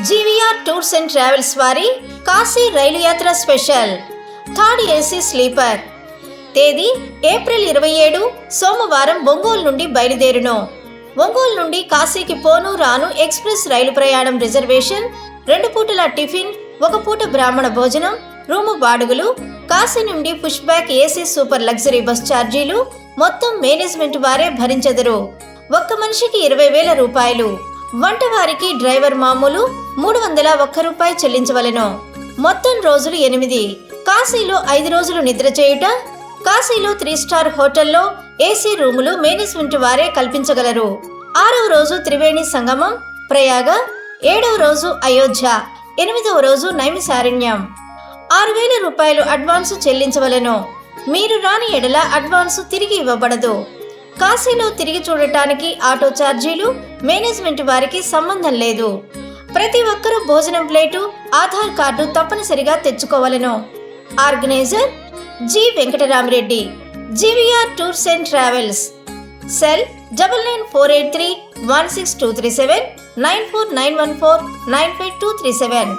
GVR tours and travels వారి కాశీ రైలు యాత్ర స్పెషల్. Third AC sleeper. తేదీ ఏప్రిల్ ఇరవై ఏడు సోమవారం ఒంగోలు నుండి బయలుదేరును. ఒంగోలు నుండి కాశీకి పోను రాను ఎక్స్ప్రెస్ రైలు ప్రయాణం రిజర్వేషన్ రెండు పూటల టిఫిన్ ఒక పూట బ్రాహ్మణ భోజనం రూము బాడుగులు కాశీ నుండి push back AC super luxury bus ఛార్జీలు మొత్తం మేనేజ్మెంట్ వారే భరించెదరు. ఒక్క మనిషికి ఇరవై వేల రూపాయలు. వంటవారికి డ్రైవర్ మామూలు మూడు వందల ఒక్క రూపాయి చెల్లించవలెను. మొత్తం రోజులు ఎనిమిది. కాశీలో ఐదు రోజులు నిద్ర చేయుట కాశీలో త్రీ స్టార్ హోటల్లో ఏసీ రూములు మేనేజ్మెంట్ వారే కల్పించగలరు. ఆరవ రోజు త్రివేణి సంగమం ప్రయాగ ఏడవ రోజు అయోధ్య ఎనిమిదవ రోజు నైమిసారణ్యం. ఆరు వేల రూపాయలు అడ్వాన్స్ చెల్లించవలెను. మీరు రాని ఎడల అడ్వాన్సు తిరిగి ఇవ్వబడదు. కాశీలో తిరిగి చూడటానికి ఆటో ఛార్జీలు మేనేజ్మెంట్ వారికి సంబంధం లేదు. ప్రతి ఒక్కరూ భోజనం ప్లేటు ఆధార్ కార్డు తప్పనిసరిగా తెచ్చుకోవలెను. Organiser G. Venkataramareddy GVR tours and travels. Cell double nine four eight three one six two three seven nine four nine one four nine five two three seven.